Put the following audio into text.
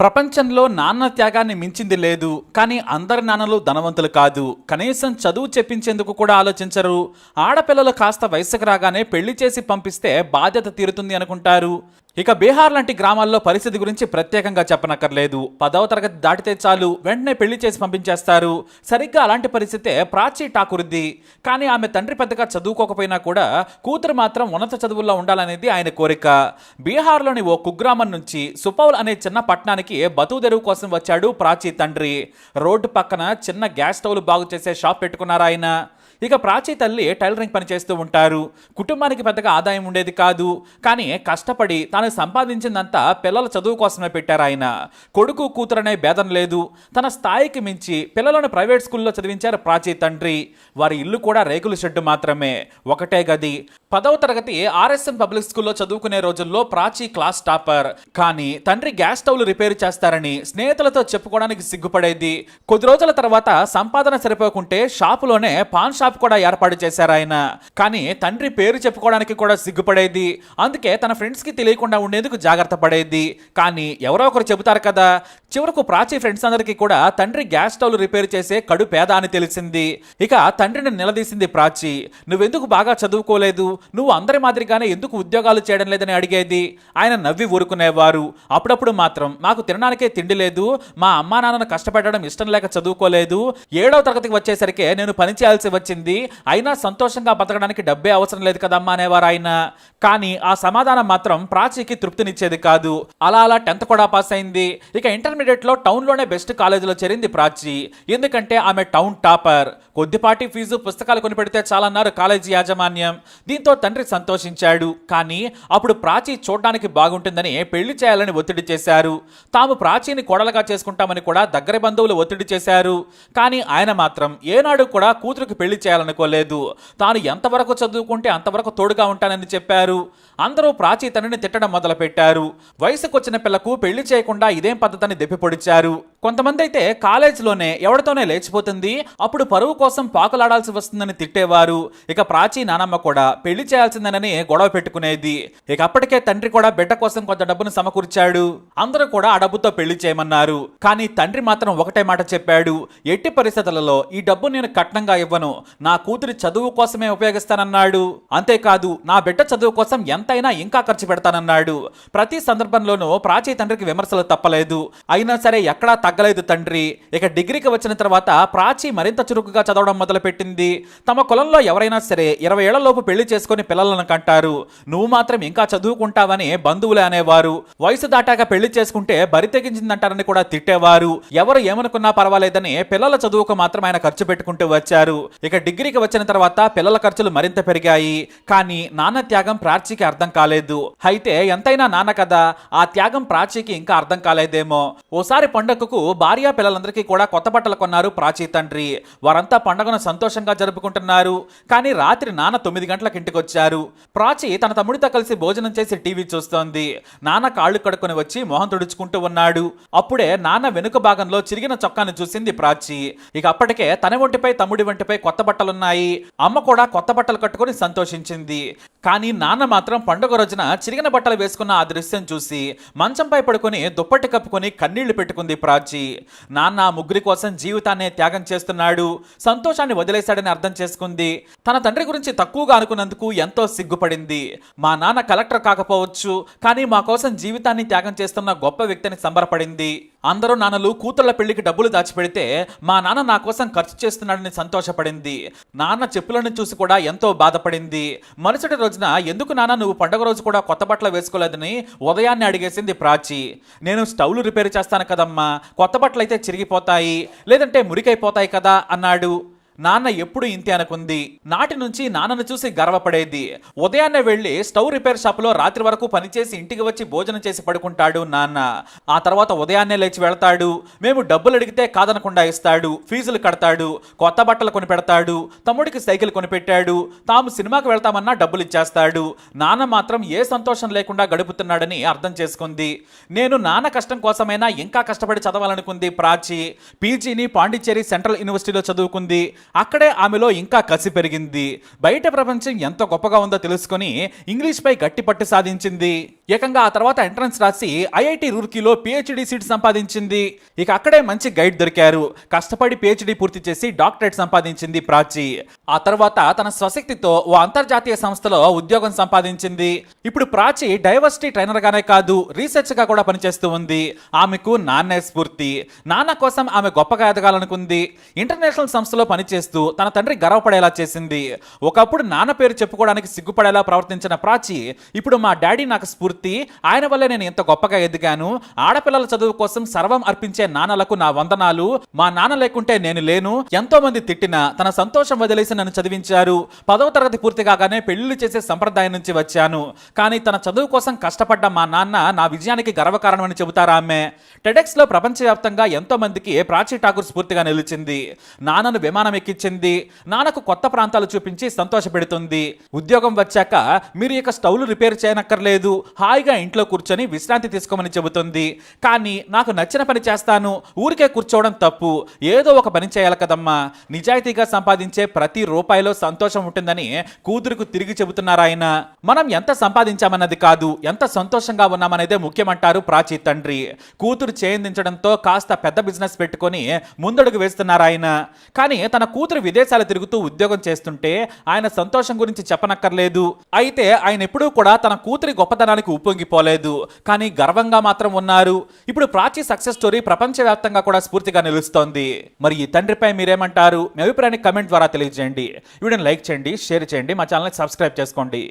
ప్రపంచంలో నాన్న త్యాగాన్ని మించింది లేదు కానీ అందరి నాన్నలు ధనవంతులు కాదు. కనీసం చదువు చెప్పించేందుకు కూడా ఆలోచించరు. ఆడపిల్లలు కాస్త వయసుకు రాగానే పెళ్ళి చేసి పంపిస్తే బాధ్యత తీరుతుంది అనుకుంటారు. ఇక బీహార్ లాంటి గ్రామాల్లో పరిస్థితి గురించి ప్రత్యేకంగా చెప్పనక్కర్లేదు. పదవ తరగతి దాటితే చాలు వెంటనే పెళ్ళి చేసి పంపించేస్తారు. సరిగ్గా అలాంటి పరిస్థితే ప్రాచీ ఠాకూర్ది. కానీ ఆమె తండ్రి పెద్దగా చదువుకోకపోయినా కూడా కూతురు మాత్రం ఉన్నత చదువుల్లో ఉండాలనేది ఆయన కోరిక. బీహార్లోని ఓ కుగ్రామం నుంచి సుపౌల్ అనే చిన్న పట్టణానికి బతుకుదెరువు కోసం వచ్చాడు ప్రాచీ తండ్రి. రోడ్డు పక్కన చిన్న గ్యాస్ స్టవ్లు బాగు చేసే షాప్ పెట్టుకున్నారు ఆయన. ఇక ప్రాచీ తల్లి టైలరింగ్ పని చేస్తూ ఉంటారు. కుటుంబానికి పెద్దగా ఆదాయం ఉండేది కాదు. కానీ కష్టపడి తాను సంపాదించిందంతా పిల్లల చదువు కోసమే పెట్టారు ఆయన. కొడుకు కూతురనే భేదం లేదు. తన స్థాయికి మించి పిల్లలను ప్రైవేట్ స్కూల్లో చదివించారు ప్రాచీ తండ్రి. వారి ఇల్లు కూడా రేకుల షెడ్డు మాత్రమే. ఒకటే గది. పదవ తరగతి ఆర్ఎస్ఎం పబ్లిక్ స్కూల్లో చదువుకునే రోజుల్లో ప్రాచీ క్లాస్ టాపర్. కానీ తండ్రి గ్యాస్ స్టవ్లు రిపేర్ చేస్తారని స్నేహితులతో చెప్పుకోవడానికి సిగ్గుపడేది. కొద్ది రోజుల తర్వాత సంపాదన సరిపోకుంటే షాపులోనే పాన్ షాప్ కూడా ఏర్పాటు చేశారు ఆయన. కానీ తండ్రి పేరు చెప్పుకోవడానికి కూడా సిగ్గుపడేది. అందుకే తన ఫ్రెండ్స్కి తెలియకుండా ఉండేందుకు జాగ్రత్త పడేది. కానీ ఎవరో ఒకరు చెబుతారు కదా చివరకు ప్రాచీ ఫ్రెండ్స్ అందరికీ కూడా తండ్రి గ్యాస్ స్టవ్ రిపేర్ చేసే కడు పేద అని తెలిసింది. ఇక తండ్రిని నిలదీసింది ప్రాచీ. నువ్వెందుకు బాగా చదువుకోలేదు? నువ్వు అందరి మాదిరిగానే ఎందుకు ఉద్యోగాలు చేయడం లేదని అడిగేది? ఆయన నవ్వి ఊరుకునేవారు. అప్పుడప్పుడు మాత్రం మాకు తినడానికే తిండి లేదు. మా అమ్మా నాన్నను కష్టపెట్టడం ఇష్టం లేక చదువుకోలేదు. ఏడవ తరగతికి వచ్చేసరికి నేను పని చేయాల్సి వచ్చింది. అయినా సంతోషంగా బతకడానికి డబ్బే అవసరం లేదు కదమ్మా అనేవారు ఆయన. కానీ ఆ సమాధానం మాత్రం ప్రాచీకి తృప్తినిచ్చేది కాదు. అలా అలా టెన్త్ కూడా పాస్ అయింది. ఇక ఇంటర్మీడియట్లో టౌన్లోనే బెస్ట్ కాలేజీలో చేరింది ప్రాచీ. ఎందుకంటే ఆమె టౌన్ టాపర్. కొద్దిపాటి ఫీజు పుస్తకాలు కొనిపెడితే చాలన్నారు కాలేజీ యాజమాన్యం. దీంతో తండ్రి సంతోషించాడు. కానీ అప్పుడు ప్రాచీ చూడడానికి బాగుంటుందని పెళ్ళి చేయాలని ఒత్తిడి చేశారు. తాము ప్రాచీని కోడలుగా చేసుకుంటామని కూడా దగ్గర బంధువులు ఒత్తిడి చేశారు. కానీ ఆయన మాత్రం ఏనాడు కూడా కూతురుకి పెళ్ళి చేయాలనుకోలేదు. తాను ఎంతవరకు చదువుకుంటే అంతవరకు తోడుగా ఉంటానని చెప్పారు. అందరూ ప్రాచీ తండ్రిని తిట్టడం మొదలుపెట్టారు. వయసుకొచ్చిన పిల్లకు పెళ్ళి చేయకుండా ఇదేం పద్ధతిని దెప్పిపొడిచారు కొంతమంది అయితే కాలేజీలోనే ఎవరితోనే లేచిపోతుంది అప్పుడు పరువు కోసం పాకులాడాల్సి వస్తుందని తిట్టేవారు. ఇక ప్రాచీ నానమ్మ కూడా పెళ్ళి చేయాల్సిందేనని గొడవ పెట్టుకునేది. ఇక అప్పటికే తండ్రి కూడా బిడ్డ కోసం కొంత డబ్బును సమకూర్చాడు. అందరూ కూడా ఆ డబ్బుతో పెళ్ళి చేయమన్నారు. కానీ తండ్రి మాత్రం ఒకటే మాట చెప్పాడు. ఎట్టి పరిస్థితులలో ఈ డబ్బు నేను కట్నంగా ఇవ్వను. నా కూతురి చదువు కోసమే ఉపయోగిస్తానన్నాడు. అంతేకాదు నా బిడ్డ చదువు కోసం ఎంతైనా ఇంకా ఖర్చు పెడతానన్నాడు. ప్రతి సందర్భంలోనూ ప్రాచీ తండ్రికి విమర్శలు తప్పలేదు. అయినా సరే ఎక్కడా తగ్గలేదు తండ్రి. ఇక డిగ్రీకి వచ్చిన తర్వాత ప్రాచీ మరింత చురుకుగా చదవడం మొదలుపెట్టింది. తమ కులంలో ఎవరైనా సరే ఇరవై ఏళ్ళలోపు పెళ్ళి చేసుకుని పిల్లలను కంటారు. నువ్వు మాత్రం ఇంకా చదువుకుంటావని బంధువులే అనేవారు. వయసు దాటాక పెళ్ళి చేసుకుంటే బరి తెగించిందంటారని కూడా తిట్టేవారు. ఎవరు ఏమనుకున్నా పర్వాలేదని పిల్లల చదువుకు మాత్రం ఆయన ఖర్చు పెట్టుకుంటూ వచ్చారు. ఇక డిగ్రీకి వచ్చిన తర్వాత పిల్లల ఖర్చులు మరింత పెరిగాయి. కానీ నాన్న త్యాగం ప్రాచీకి అర్థం కాలేదు. అయితే ఎంతైనా నాన్న కదా. ఆ త్యాగం ప్రాచీకి ఇంకా అర్థం కాలేదేమో. ఓసారి పండగకు భార్య పిల్లలందరికీ కూడా కొత్త బట్టలు కొన్నారు ప్రాచీ తండ్రి. వారంతా పండగను సంతోషంగా జరుపుకుంటున్నారు. కానీ రాత్రి నాన్న తొమ్మిది గంటలకు ఇంటికి వచ్చారు. ప్రాచీ తన తమ్ముడితో కలిసి భోజనం చేసి టీవీ చూస్తోంది. నాన్న కాళ్ళు కడుక్కొని వచ్చి మొహం తుడుచుకుంటూ ఉన్నాడు. అప్పుడే నాన్న వెనుక భాగంలో చిరిగిన చొక్కాను చూసింది ప్రాచీ. ఇక అప్పటికే తన ఒంటిపై తమ్ముడి ఒంటిపై కొత్త బట్టలున్నాయి. అమ్మ కూడా కొత్త బట్టలు కట్టుకొని సంతోషించింది. కానీ నాన్న మాత్రం పండుగ రోజున చిరిగిన బట్టలు వేసుకున్న ఆ దృశ్యం చూసి మంచంపై పడుకుని దుప్పటి కప్పుకొని కన్నీళ్ళు పెట్టుకుంది ప్రాచి. నాన్న ముగ్గురి కోసం జీవితాన్ని త్యాగం చేస్తున్నాడు. సంతోషాన్ని వదిలేశాడని అర్థం చేసుకుంది. తన తండ్రి గురించి తక్కువగా అనుకున్నందుకు ఎంతో సిగ్గుపడింది. మా నాన్న కలెక్టర్ కాకపోవచ్చు కానీ మా కోసం జీవితాన్ని త్యాగం చేస్తున్న గొప్ప వ్యక్తిని సంబరపడింది. అందరూ నాన్నలు కూతుళ్ళ పెళ్ళికి డబ్బులు దాచిపెడితే మా నాన్న నా కోసం ఖర్చు చేస్తున్నాడని సంతోషపడింది. నాన్న చెప్పులను చూసి కూడా ఎంతో బాధపడింది. మరుసటి రోజున ఎందుకు నాన్న నువ్వు పండుగ రోజు కూడా కొత్త బట్టలు వేసుకోలేదని ఉదయాన్నే అడిగేసింది ప్రాచి. నేను స్టవ్లు రిపేర్ చేస్తాను కదమ్మా కొత్త బట్టలు అయితే చిరిగిపోతాయి లేదంటే మురికైపోతాయి కదా అన్నాడు. నాన్న ఎప్పుడు ఇంతే అనుకుంది? నాటి నుంచి నాన్నను చూసి గర్వపడేది. ఉదయాన్నే వెళ్ళి స్టవ్ రిపేర్ షాపులో రాత్రి వరకు పనిచేసి ఇంటికి వచ్చి భోజనం చేసి పడుకుంటాడు నాన్న. ఆ తర్వాత ఉదయాన్నే లేచి వెళ్తాడు. మేము డబ్బులు అడిగితే కాదనకుండా ఇస్తాడు. ఫీజులు కడతాడు. కొత్త బట్టలు కొనిపెడతాడు. తమ్ముడికి సైకిల్ కొనిపెట్టాడు. తాము సినిమాకి వెళ్తామన్నా డబ్బులు ఇచ్చేస్తాడు. నాన్న మాత్రం ఏ సంతోషం లేకుండా గడుపుతున్నాడని అర్థం చేసుకుంది. నేను నాన్న కష్టం కోసమైనా ఇంకా కష్టపడి చదవాలనుకుంది ప్రాచి. పీజీని పాండిచ్చేరి సెంట్రల్ యూనివర్సిటీలో చదువుకుంది. అక్కడే ఆమెలో ఇంకా కసి పెరిగింది. బయట ప్రపంచం ఎంత గొప్పగా ఉందో తెలుసుకొని ఇంగ్లీష్పై గట్టి పట్టు సాధించింది. ఏకంగా ఆ తర్వాత ఎంట్రన్స్ రాసి ఐఐటి రూర్కీలో పిహెచ్డి సీట్ సంపాదించింది. ఇక అక్కడే మంచి గైడ్ దొరికారు. కష్టపడి పిహెచ్డి పూర్తి చేసి డాక్టరేట్ సంపాదించింది ప్రాచి. ఆ తర్వాత తన స్వశక్తితో ఓ అంతర్జాతీయ సంస్థలో ఉద్యోగం సంపాదించింది. ఇప్పుడు ప్రాచి డైవర్సిటీ ట్రైనర్ గానే కాదు రీసెర్చ్గా కూడా పనిచేస్తూ ఉంది. ఆమెకు నాన్నే స్ఫూర్తి. నాన్న కోసం ఆమె గొప్పగా ఎదగాలనుకుంది. ఇంటర్నేషనల్ సంస్థలో పనిచేస్తూ తన తండ్రి గర్వపడేలా చేసింది. ఒకప్పుడు నాన్న పేరు చెప్పుకోవడానికి సిగ్గుపడేలా ప్రవర్తించిన ప్రాచి ఇప్పుడు మా డాడీ నాకు స్ఫూర్తి. ఆయన వల్ల నేను ఎంత గొప్పగా ఎదిగాను. ఆడపిల్లల చదువు కోసం సర్వం అర్పించే నాన్నలకు నా వందనాలు. మా నాన్న లేకుంటే నేను లేను. ఎంతో మంది తిట్టినా తన సంతోషం వదిలేసి నన్ను చదివించారు. పదవ తరగతి పూర్తి కాగానే పెళ్ళి చేసే సంప్రదాయం నుంచి వచ్చాను. కానీ తన చదువు కోసం కష్టపడ్డ మా నాన్న నా విజయానికి గర్వకారణమని చెబుతారా ఆమె? టెడెక్స్లో ప్రపంచవ్యాప్తంగా ఎంతో మందికి ప్రాచీ ఠాకూర్ స్ఫూర్తిగా నిలిచింది. నాన్నను విమానం ఎక్కించింది. నాన్నకు కొత్త ప్రాంతాలు చూపించి సంతోషపెడుతుంది. ఉద్యోగం వచ్చాక మీరు ఇక స్టవ్లు రిపేర్ చేయనక్కర్లేదు. హాయిగా ఇంట్లో కూర్చొని విశ్రాంతి తీసుకోమని చెబుతుంది. కానీ నాకు నచ్చిన పని చేస్తాను. ఊరికే కూర్చోవడం తప్పు. ఏదో ఒక పని చేయాలి కదమ్మా. నిజాయితీగా సంపాదించే ప్రతి రూపాయిలో సంతోషం ఉంటుందని కూతురుకు తిరిగి చెబుతున్నారు ఆయన. మనం ఎంత సంపాదించామన్నది కాదు ఎంత సంతోషంగా ఉన్నామనేదే ముఖ్యమంటారు ప్రాచీ తండ్రి. కూతురు చేయందించడంతో కాస్త పెద్ద బిజినెస్ పెట్టుకొని ముందడుగు వేస్తున్నారు ఆయన. కానీ తన కూతురు విదేశాలు తిరుగుతూ ఉద్యోగం చేస్తుంటే ఆయన సంతోషం గురించి చెప్పనక్కర్లేదు. అయితే ఆయన ఎప్పుడూ కూడా తన కూతురి గొప్పతనానికి ఉప్పొంగిపోలేదు కానీ గర్వంగా మాత్రం ఉన్నారు. ఇప్పుడు ప్రాచీ సక్సెస్ స్టోరీ ప్రపంచవ్యాప్తంగా కూడా స్ఫూర్తిగా నిలుస్తోంది. మరి ఈ తండ్రిపై మీరేమంటారు? మీ అభిప్రాయాన్ని కమెంట్ ద్వారా తెలియజేయండి. వీడియోని లైక్ చేయండి షేర్ చేయండి మా ఛానల్ని సబ్స్క్రైబ్ చేసుకోండి.